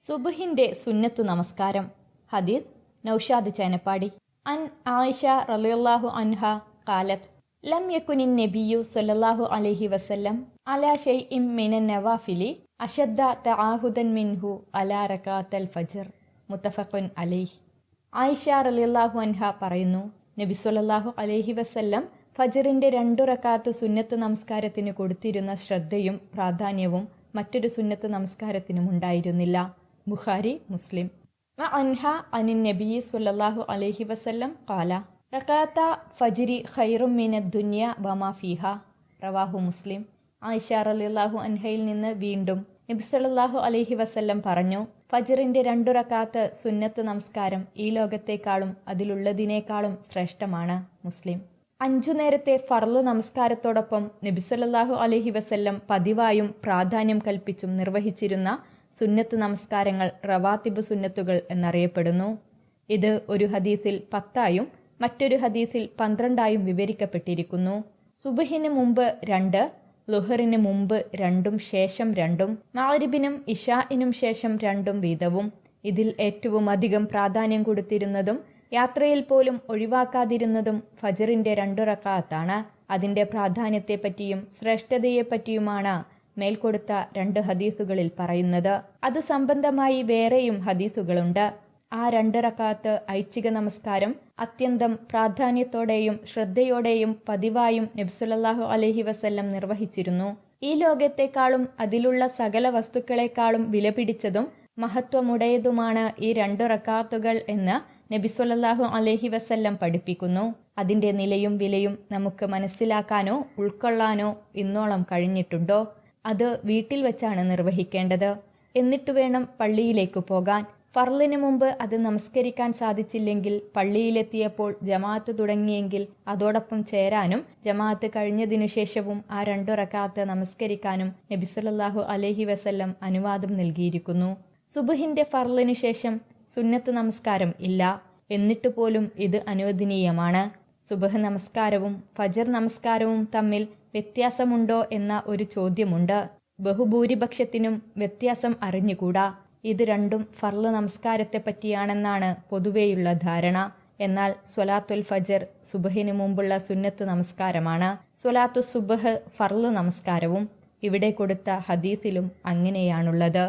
സുബഹിന്റെ സുന്നത്തു നമസ്കാരം. ഹദീദ് നൌഷാദ് ചേനപ്പാടി. അൻ ആയിഷ റളിയല്ലാഹു അൻഹ കാലത്ത് ലം യക്കുനിൻ നബിയു സൊല്ലാഹു അലൈഹി വസല്ലം അലാ ഇം മിനൻ നവാഫിലി അഷദ്ദ തആഹുദൻ മിൻഹു അല റകാത്തൽ ഫജർ മുത്തഫഖുൻ അലൈഹി. ആയിഷ റളിയല്ലാഹു അൻഹ പറയുന്നു നബി സൊല്ലാഹു അലഹി വസല്ലം ഫജറിന്റെ രണ്ടു റക്കാത്ത് സുന്നത്ത് നമസ്കാരത്തിന് കൊടുത്തിരുന്ന ശ്രദ്ധയും പ്രാധാന്യവും മറ്റൊരു സുന്നത്ത് നമസ്കാരത്തിനും ഉണ്ടായിരുന്നില്ല ബുഖാരി മുസ്ലിം. അൻഹ അനിൻ നബി സുല്ലാഹു അലഹി വസല്ലം കാല റക്കാത്ത ഫജിരി ഖൈറും മിന ദുന്യ വമാ ഫീഹ. റവാഹു മുസ്ലിം. ആയിഷാർ അലിള്ളാഹു അൻഹയിൽ നിന്ന് വീണ്ടും നബി സല്ലാഹു അലഹി വസല്ലം പറഞ്ഞു ഫജറിന്റെ രണ്ടു റക്കാത്ത് സുന്നത്ത് നമസ്കാരം ഈ ലോകത്തേക്കാളും അതിലുള്ളതിനേക്കാളും ശ്രേഷ്ഠമാണ് മുസ്ലിം. അഞ്ചു നേരത്തെ ഫർൾ നമസ്കാരത്തോടൊപ്പം നബിസല്ലാഹു അലഹി വസല്ലം പതിവായും പ്രാധാന്യം കൽപ്പിച്ചും നിർവഹിച്ചിരുന്ന സുന്നത്ത് നമസ്കാരങ്ങൾ റവാത്തിബ് സുന്നത്തുകൾ എന്നറിയപ്പെടുന്നു. ഇത് ഒരു ഹദീസിൽ പത്തായും മറ്റൊരു ഹദീസിൽ പന്ത്രണ്ടായും വിവരിക്കപ്പെട്ടിരിക്കുന്നു. സുബഹിന് മുമ്പ് രണ്ട് ലുഹറിന് മുമ്പ് രണ്ടും ശേഷം രണ്ടും മാരിബിനും ഇഷാഇനും ശേഷം രണ്ടും വീതവും. ഇതിൽ ഏറ്റവും അധികം പ്രാധാന്യം കൊടുത്തിരുന്നതും യാത്രയിൽ പോലും ഒഴിവാക്കാതിരുന്നതും ഫജറിന്റെ രണ്ടു റക്കാത്താണ് അതിന്റെ പ്രാധാന്യത്തെപ്പറ്റിയും ശ്രേഷ്ഠതയെപ്പറ്റിയുമാണ് മേൽക്കൊടുത്ത രണ്ട് ഹദീസുകളിൽ പറയുന്നത് അതു സംബന്ധമായി വേറെയും ഹദീസുകളുണ്ട്. ആ രണ്ട് റക്കാത്ത് ഐച്ഛിക നമസ്കാരം അത്യന്തം പ്രാധാന്യത്തോടെയും ശ്രദ്ധയോടെയും പതിവായും നബ്സുലല്ലാഹു അലഹി വസല്ലം നിർവഹിച്ചിരുന്നു. ഈ ലോകത്തെക്കാളും അതിലുള്ള സകല വസ്തുക്കളെക്കാളും വിലപിടിച്ചതും മഹത്വമുടയതുമാണ് ഈ രണ്ട് റക്കാത്തുകൾ എന്ന് നബിസ്വല്ലാഹു അലഹി വസല്ലം പഠിപ്പിക്കുന്നു. അതിന്റെ നിലയും വിലയും നമുക്ക് മനസ്സിലാക്കാനോ ഉൾക്കൊള്ളാനോ ഇന്നോളം കഴിഞ്ഞിട്ടുണ്ടോ? അത് വീട്ടിൽ വെച്ചാണ് നിർവഹിക്കേണ്ടത്. എന്നിട്ട് വേണം പള്ളിയിലേക്ക് പോകാൻ. ഫർലിന് മുമ്പ് അത് നമസ്കരിക്കാൻ സാധിച്ചില്ലെങ്കിൽ പള്ളിയിലെത്തിയപ്പോൾ ജമാഅത്ത് തുടങ്ങിയെങ്കിൽ അതോടൊപ്പം ചേരാനും ജമാഅത്ത് കഴിഞ്ഞതിനു ശേഷവും ആ രണ്ടു റക്കാത്ത് നമസ്കരിക്കാനും നബിസുലല്ലാഹു അലഹി അലൈഹി വസല്ലം അനുവാദം നൽകിയിരിക്കുന്നു. സുബുഹിന്റെ ഫർലിനു ശേഷം സുന്നത്ത് നമസ്കാരം ഇല്ല. എന്നിട്ട് പോലും ഇത് അനുവദനീയമാണ്. സുബഹ് നമസ്കാരവും ഫജർ നമസ്കാരവും തമ്മിൽ വ്യത്യാസമുണ്ടോ എന്ന ഒരു ചോദ്യമുണ്ട്. ബഹുഭൂരിപക്ഷത്തിനും വ്യത്യാസം അറിഞ്ഞുകൂടാ. ഇത് രണ്ടും ഫർൾ നമസ്കാരത്തെ പറ്റിയാണെന്നാണ് പൊതുവെയുള്ള ധാരണ. എന്നാൽ സ്വലാത്തുൽ ഫജർ സുബഹിന് മുമ്പുള്ള സുന്നത്ത് നമസ്കാരമാണ്. സ്വലാത്തു സുബഹ് ഫർൾ നമസ്കാരവും ഇവിടെ കൊടുത്ത ഹദീസിലും അങ്ങനെയാണുള്ളത്.